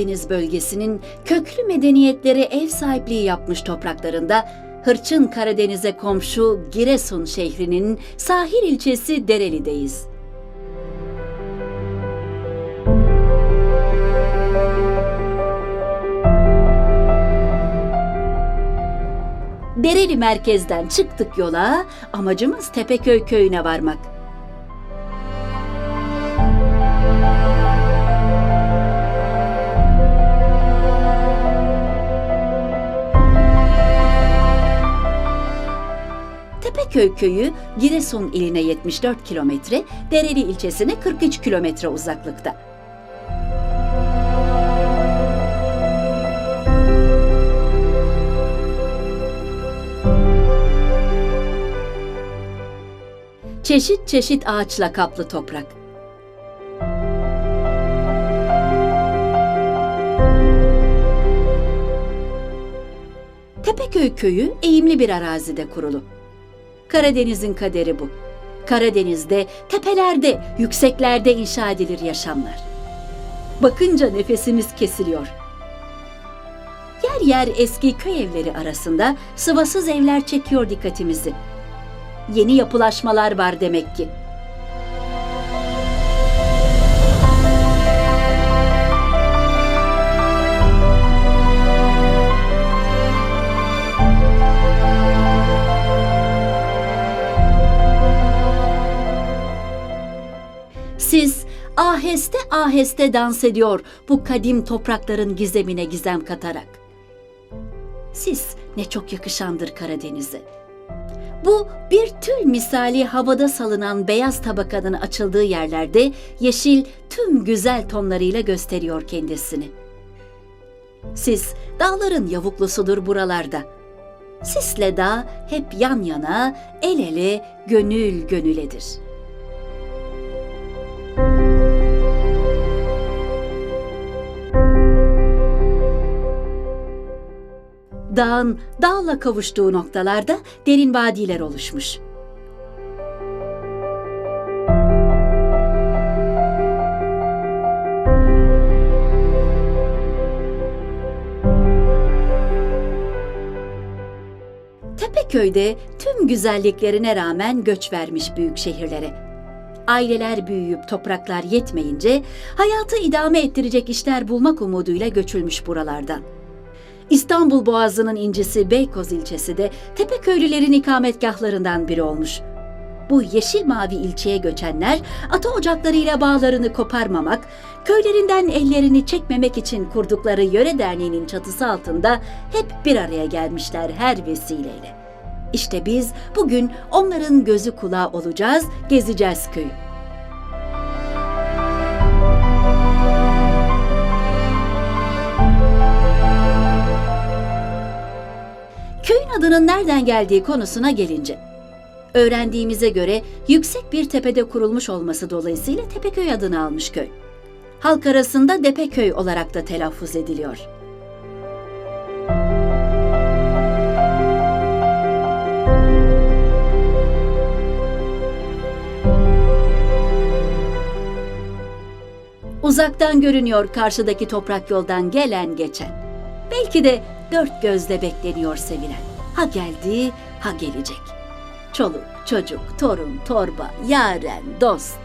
Karadeniz bölgesinin köklü medeniyetlere ev sahipliği yapmış topraklarında Hırçın Karadeniz'e komşu Giresun şehrinin sahil ilçesi Dereli'deyiz. Dereli merkezden çıktık yola, amacımız Tepeköy köyüne varmak. Tepeköy köyü Giresun iline 74 kilometre, Dereli ilçesine 43 kilometre uzaklıkta. Çeşit çeşit ağaçla kaplı toprak. Tepeköy köyü eğimli bir arazide kurulu. Karadeniz'in kaderi bu. Karadeniz'de, tepelerde, yükseklerde inşa edilir yaşamlar. Bakınca nefesimiz kesiliyor. Yer yer eski köy evleri arasında sıvasız evler çekiyor dikkatimizi. Yeni yapılaşmalar var demek ki. Aheste aheste dans ediyor bu kadim toprakların gizemine gizem katarak. Siz ne çok yakışandır Karadeniz'e. Bu bir tül misali havada salınan beyaz tabakanın açıldığı yerlerde yeşil tüm güzel tonlarıyla gösteriyor kendisini. Siz dağların yavuklusudur buralarda. Sisle dağ hep yan yana, el ele, gönül gönüledir. Dağın dağla kavuştuğu noktalarda derin vadiler oluşmuş. Tepeköy'de tüm güzelliklerine rağmen göç vermiş büyük şehirlere. Aileler büyüyüp topraklar yetmeyince hayatı idame ettirecek işler bulmak umuduyla göçülmüş buralardan. İstanbul Boğazı'nın incisi Beykoz ilçesi de Tepeköylülerin ikametgahlarından biri olmuş. Bu yeşil mavi ilçeye göçenler ata ocaklarıyla bağlarını koparmamak, köylerinden ellerini çekmemek için kurdukları yöre derneğinin çatısı altında hep bir araya gelmişler her vesileyle. İşte biz bugün onların gözü kulağı olacağız, gezeceğiz köyü. Adının nereden geldiği konusuna gelince. Öğrendiğimize göre yüksek bir tepede kurulmuş olması dolayısıyla Tepeköy adını almış köy. Halk arasında Depeköy olarak da telaffuz ediliyor. Uzaktan görünüyor karşıdaki toprak yoldan gelen geçen. Belki de dört gözle bekleniyor sevilen. Ha geldi, ha gelecek. Çoluk, çocuk, torun, torba, yaren, dost.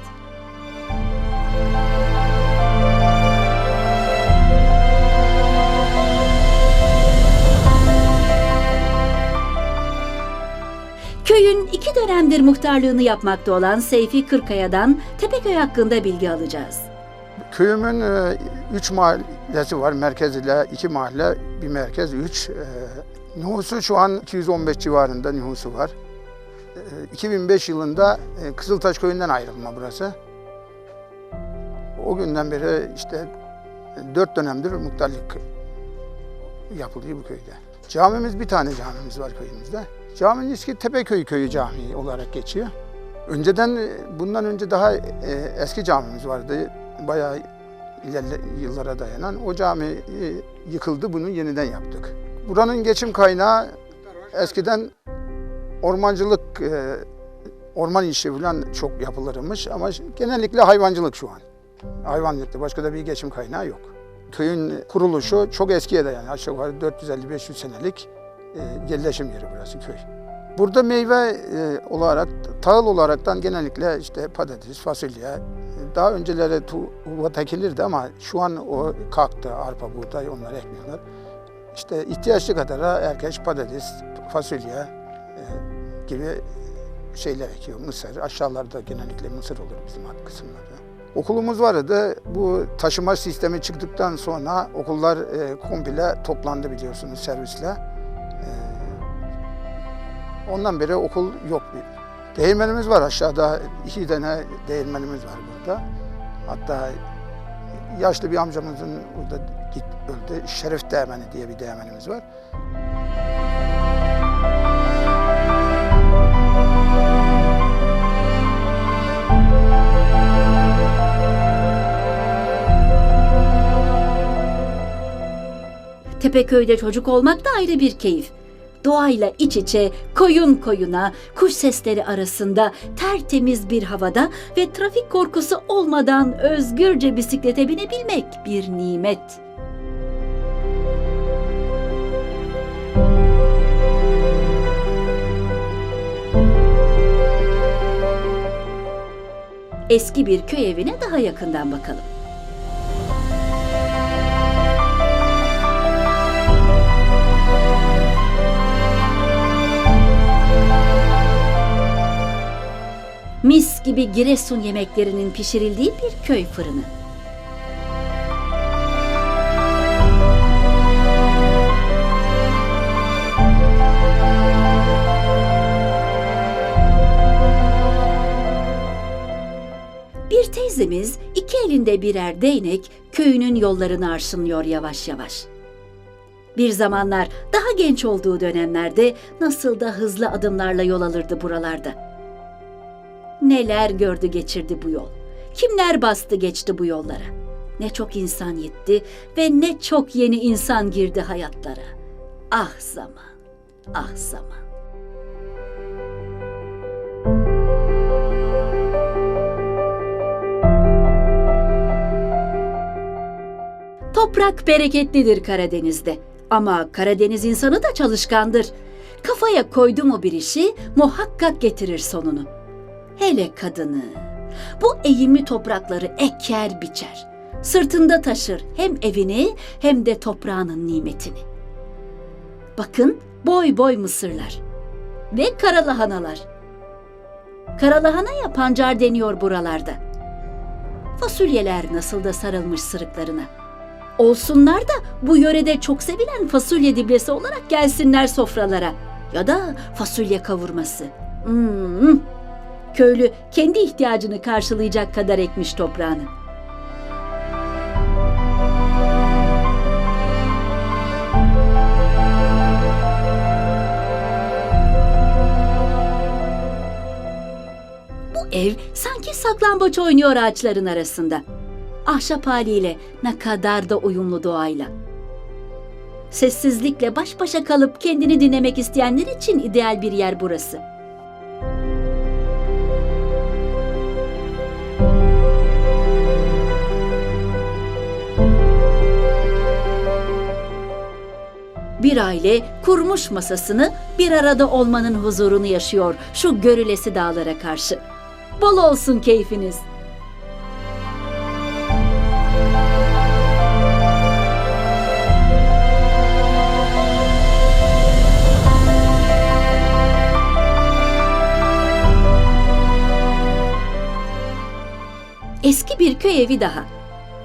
Köyün iki dönemdir muhtarlığını yapmakta olan Seyfi Kırkaya'dan Tepeköy hakkında bilgi alacağız. Köyümün e, üç mahallesi var. Merkez ile iki mahalle, bir merkez, üç. Nüfusu şu an 215 civarında nüfusu var. E, 2005 yılında e, Kızıltaş Köyü'nden ayrılma burası. O günden beri işte e, dört dönemdir muhtarlık yapılıyor bu köyde. Camimiz bir tane camimiz var köyümüzde. Caminin ismi Tepeköy Köyü Camii olarak geçiyor. Önceden e, bundan önce daha eski camimiz vardı. Bayağı ilerle yıllara dayanan. O cami yıkıldı, bunu yeniden yaptık. Buranın geçim kaynağı eskiden ormancılık, e, orman işi falan çok yapılırmış ama genellikle hayvancılık şu an. Hayvancılıkta başka da bir geçim kaynağı yok. köyün kuruluşu çok eskiye dayanıyor. Aşağı yukarı 450-500 senelik e, yerleşim yeri burası köy. Burada meyve e, olarak, tahıl olaraktan genellikle işte patates, fasulye, daha önceleri tuğla ekilirdi ama şu an o kalktı, arpa, buğday onları ekmiyorlar. İşte ihtiyaçlı kadar herkes patates, fasulye e, gibi şeyler ekiyor. Mısır, aşağılarda genellikle mısır olur bizim alt kısımlarda. Okulumuz vardı. Bu taşıma sistemi çıktıktan sonra okullar e, komple toplandı biliyorsunuz servisle. E, ondan beri okul yok. bir. Değirmenimiz var aşağıda. iki tane değirmenimiz var burada. Hatta yaşlı bir amcamızın burada git, öldü. Şerif Değirmeni diye bir değirmenimiz var. Tepeköy'de çocuk olmak da ayrı bir keyif. Doğayla iç içe, koyun koyuna, kuş sesleri arasında, tertemiz bir havada ve trafik korkusu olmadan özgürce bisiklete binebilmek bir nimet. Eski bir köy evine daha yakından bakalım. Mis gibi Giresun yemeklerinin pişirildiği bir köy fırını. Bir teyzemiz iki elinde birer değnek köyünün yollarını arşınlıyor yavaş yavaş. Bir zamanlar daha genç olduğu dönemlerde nasıl da hızlı adımlarla yol alırdı buralarda. Neler gördü geçirdi bu yol. Kimler bastı geçti bu yollara. Ne çok insan yetti ve ne çok yeni insan girdi hayatlara. Ah zaman, ah zaman. Toprak bereketlidir Karadeniz'de. Ama Karadeniz insanı da çalışkandır. Kafaya koydu mu bir işi muhakkak getirir sonunu hele kadını. Bu eğimli toprakları eker biçer. Sırtında taşır hem evini hem de toprağının nimetini. Bakın boy boy mısırlar ve karalahanalar. Karalahanaya pancar deniyor buralarda. Fasulyeler nasıl da sarılmış sırıklarına. Olsunlar da bu yörede çok sevilen fasulye diblesi olarak gelsinler sofralara. Ya da fasulye kavurması. Hmm, köylü kendi ihtiyacını karşılayacak kadar ekmiş toprağını. Bu ev sanki saklambaç oynuyor ağaçların arasında. Ahşap haliyle ne kadar da uyumlu doğayla. Sessizlikle baş başa kalıp kendini dinlemek isteyenler için ideal bir yer burası. Bir aile kurmuş masasını bir arada olmanın huzurunu yaşıyor şu görülesi dağlara karşı. Bol olsun keyfiniz. Eski bir köy evi daha.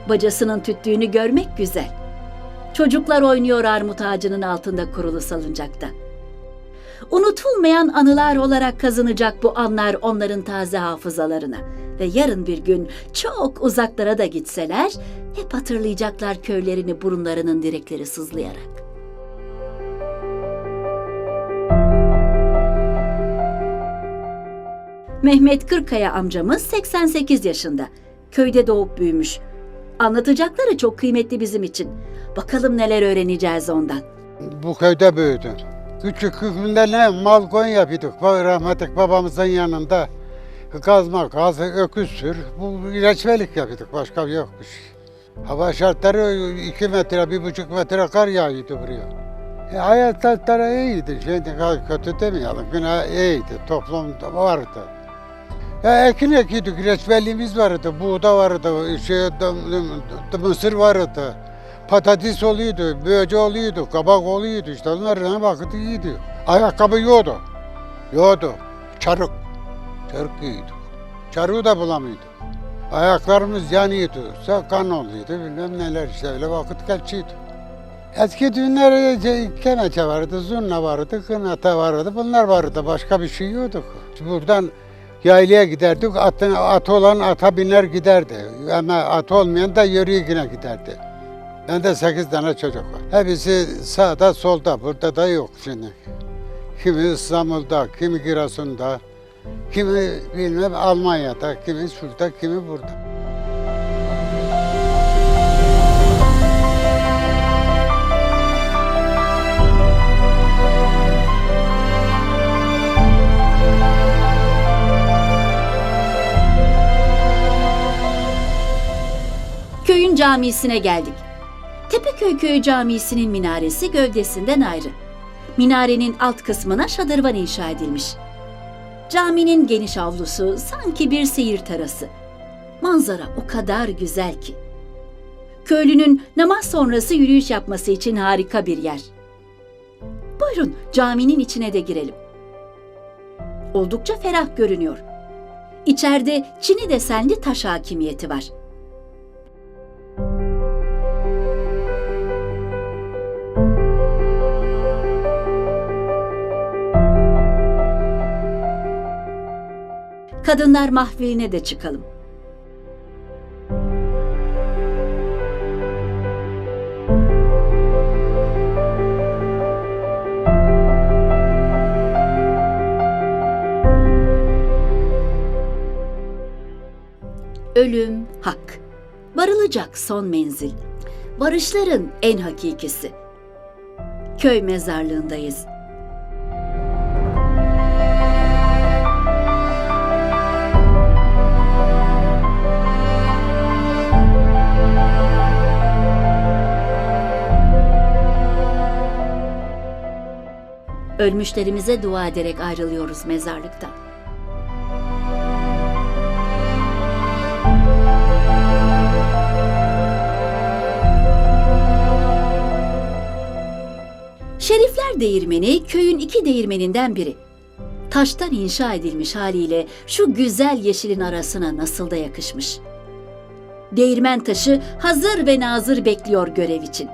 Bacasının tüttüğünü görmek güzel. Çocuklar oynuyor armut ağacının altında kurulu salıncakta. Unutulmayan anılar olarak kazanacak bu anlar onların taze hafızalarına ve yarın bir gün çok uzaklara da gitseler hep hatırlayacaklar köylerini burunlarının direkleri sızlayarak. Mehmet Kırkaya amcamız 88 yaşında. Köyde doğup büyümüş. Anlatacakları çok kıymetli bizim için. Bakalım neler öğreneceğiz ondan. Bu köyde büyüdüm. Küçüklüğümde ne mal koyun yapıyorduk. Rahmetlik babamızın yanında. Kazma, kazı, öküz sür. Bu reçbelik yapıyorduk. Başka bir yokmuş. Hava şartları iki metre, bir buçuk metre kar yağıyordu buraya. E, hayat şartları iyiydi. Şimdi kötü demeyelim. Yine iyiydi. Toplum vardı. Ya ekin ekiyorduk. Reçberliğimiz vardı. Buğda vardı. Şey, mısır vardı. Patates oluyordu. Böce oluyordu. Kabak oluyordu. İşte onlardan vakit iyiydi. Ayakkabı yoktu. Yoktu. Çarık. Çarık giyiyorduk. Çarığı da bulamıyorduk. Ayaklarımız yanıyordu. Kan oluyordu. Bilmem neler işte öyle vakit geçiyordu. Eski düğünlerde ce- kemeçe vardı, zurna vardı, kınata vardı. Bunlar vardı. Başka bir şey yoktu. Buradan yaylaya giderdik. Atın, at olan ata biner giderdi. Ama at olmayan da yürüye giderdi. Bende sekiz tane çocuk var. Hepsi sağda solda. Burada da yok şimdi. Kimi İstanbul'da, kimi Giresun'da, kimi bilmem Almanya'da, kimi şurada, kimi burada. Köyün camisine geldik. Tepeköy Köyü Camisi'nin minaresi gövdesinden ayrı. Minarenin alt kısmına şadırvan inşa edilmiş. Caminin geniş avlusu sanki bir seyir terası. Manzara o kadar güzel ki. Köylünün namaz sonrası yürüyüş yapması için harika bir yer. Buyurun caminin içine de girelim. Oldukça ferah görünüyor. İçeride Çin'i desenli taş hakimiyeti var. Kadınlar mahfiline de çıkalım. Ölüm hak. Varılacak son menzil. Barışların en hakikisi. Köy mezarlığındayız. Ölmüşlerimize dua ederek ayrılıyoruz mezarlıktan. Şerifler Değirmeni köyün iki değirmeninden biri. Taştan inşa edilmiş haliyle şu güzel yeşilin arasına nasıl da yakışmış. Değirmen taşı hazır ve nazır bekliyor görev için.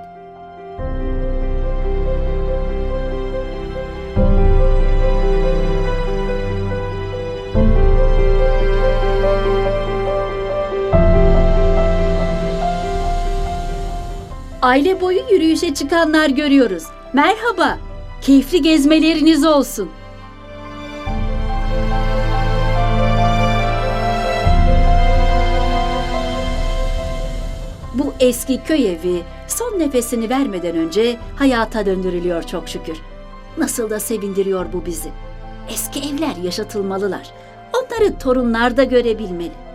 Aile boyu yürüyüşe çıkanlar görüyoruz. Merhaba. Keyifli gezmeleriniz olsun. Bu eski köy evi son nefesini vermeden önce hayata döndürülüyor çok şükür. Nasıl da sevindiriyor bu bizi. Eski evler yaşatılmalılar. Onları torunlar da görebilmeli.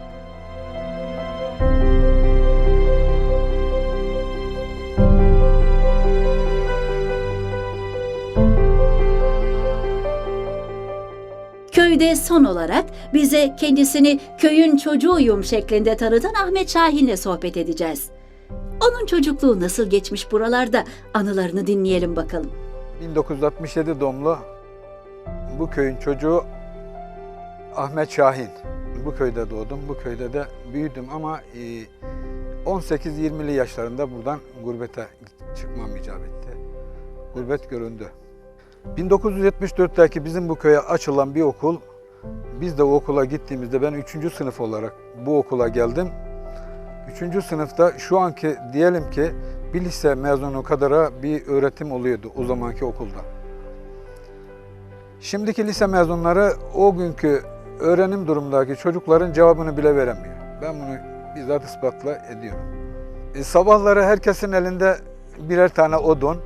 Köyde son olarak bize kendisini köyün çocuğuyum şeklinde tanıtan Ahmet Şahin'le sohbet edeceğiz. Onun çocukluğu nasıl geçmiş buralarda anılarını dinleyelim bakalım. 1967 doğumlu bu köyün çocuğu Ahmet Şahin. Bu köyde doğdum, bu köyde de büyüdüm ama e, 18-20'li yaşlarında buradan gurbete çıkmam icap etti. Gurbet göründü. 1974'teki bizim bu köye açılan bir okul, biz de o okula gittiğimizde ben 3. sınıf olarak bu okula geldim. 3. sınıfta şu anki diyelim ki bir lise mezunu kadara bir öğretim oluyordu o zamanki okulda. Şimdiki lise mezunları o günkü öğrenim durumundaki çocukların cevabını bile veremiyor. Ben bunu bizzat ispatla ediyorum. E, sabahları herkesin elinde birer tane odun,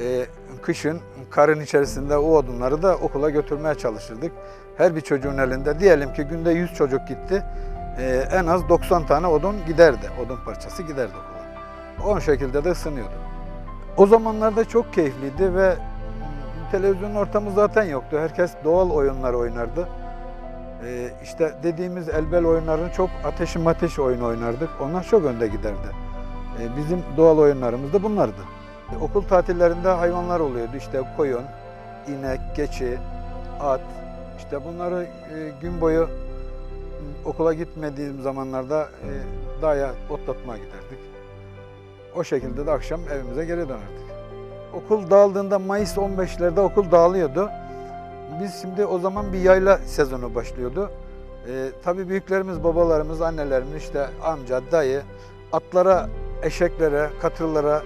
e, kışın karın içerisinde o odunları da okula götürmeye çalışırdık. Her bir çocuğun elinde diyelim ki günde 100 çocuk gitti. e, en az 90 tane odun giderdi. Odun parçası giderdi okula. O şekilde de ısınıyordu. O zamanlarda çok keyifliydi ve mm, televizyon ortamı zaten yoktu. Herkes doğal oyunlar oynardı. E, işte dediğimiz elbel oyunlarını çok ateşi mateş oyun oynardık. Onlar çok önde giderdi. E, bizim doğal oyunlarımız da bunlardı. Okul tatillerinde hayvanlar oluyordu. İşte koyun, inek, keçi, at. İşte bunları e, gün boyu okula gitmediğim zamanlarda e, dağa otlatmaya giderdik. O şekilde de akşam evimize geri dönerdik. Okul dağıldığında Mayıs 15'lerde okul dağılıyordu. Biz şimdi o zaman bir yayla sezonu başlıyordu. E, tabii büyüklerimiz, babalarımız, annelerimiz, işte amca, dayı atlara, eşeklere, katırlara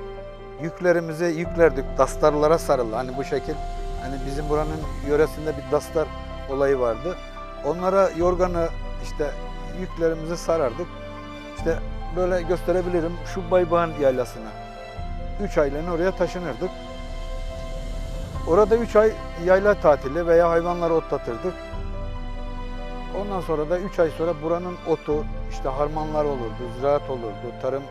yüklerimizi yüklerdik. Dastarlara sarılı. Hani bu şekil hani bizim buranın yöresinde bir dastar olayı vardı. Onlara yorganı işte yüklerimizi sarardık. İşte böyle gösterebilirim şu Baybağın yaylasına. Üç aylığına oraya taşınırdık. Orada üç ay yayla tatili veya hayvanları otlatırdık. Ondan sonra da üç ay sonra buranın otu, işte harmanlar olurdu, ziraat olurdu, tarım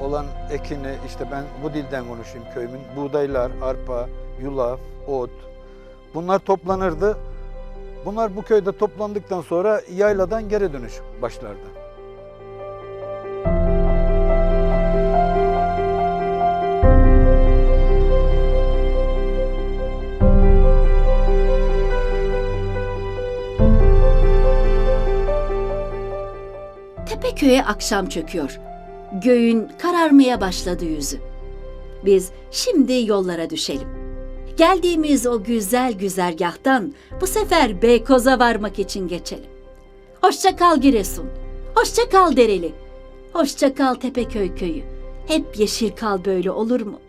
olan ekini, işte ben bu dilden konuşayım köyümün, buğdaylar, arpa, yulaf, ot, bunlar toplanırdı. Bunlar bu köyde toplandıktan sonra yayladan geri dönüş başlardı. Tepeköy'e akşam çöküyor. Göğün kararmaya başladı yüzü. Biz şimdi yollara düşelim. Geldiğimiz o güzel güzergahtan bu sefer Beykoz'a varmak için geçelim. Hoşça kal Giresun. Hoşça kal Dereli. Hoşça kal Tepeköy köyü. Hep yeşil kal böyle olur mu?